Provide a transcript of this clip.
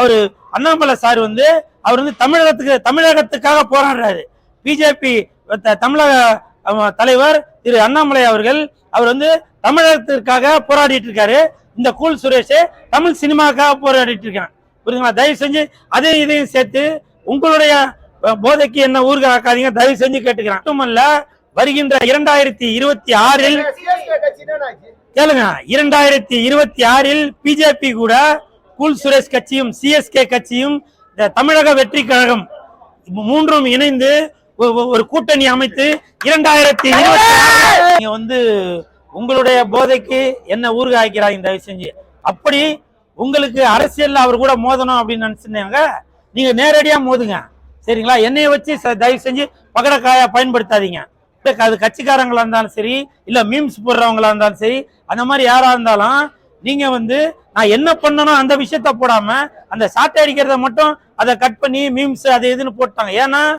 அவரு அண்ணாமலை சார் வந்து அவர் வந்து தமிழகத்துக்கு தமிழகத்துக்காக போராடுறாரு. பிஜேபி தமிழக தலைவர் திரு அண்ணாமலை அவர்கள் அவர் வந்து தமிழகத்திற்காக போராடிட்டு இருக்காரு. இந்த கூல் சுரேஷ் தமிழ் சினிமாக்காக போராடிட்டு இருக்கான். புரியுதுங்களா? தயவு செஞ்சு அதையும் இதையும் சேர்த்து உங்களுடைய போதைக்கு என்ன ஊருக்கு ஆக்காதீங்க தயவு செஞ்சு கேட்டுக்கிறேன். மட்டுமல்ல வருகின்ற இரண்டாயிரத்தி இருபத்தி ஆறில் கேளுங்க இரண்டாயிரத்தி இருபத்தி ஆறில் பிஜேபி கூட கூல் சுரேஷ் கட்சியும் சிஎஸ்கே கட்சியும் தமிழக வெற்றி கழகம் மூன்றும் இணைந்து ஒரு கூட்டணி அமைத்து இரண்டாயிரத்தி இருபத்தி நீங்க வந்து உங்களுடைய போதைக்கு என்ன ஊருக்கு ஆக்கிறாங்க தயவு செஞ்சு. அப்படி உங்களுக்கு அரசியல்ல அவர் கூட மோதணும் அப்படின்னு நினைச்சிருந்தாங்க. நீங்க நேரடியா மோதுங்க. சரிங்களா? என்னைய வச்சு தயவு செஞ்சு பகடக்காயா பயன்படுத்தாதீங்க. அது கட்சிக்காரங்களா இருந்தாலும் சரி இல்ல மீம்ஸ் போடுறவங்களா இருந்தாலும் சரி அந்த மாதிரி யாரா இருந்தாலும் நீங்க வந்து நான் என்ன பண்ணனும் அந்த விஷயத்த போடாம அந்த சாட்டை அடிக்கிறத மட்டும் அதை கட் பண்ணி மீம்ஸ் அது இதுன்னு போட்டாங்க ஏன்னா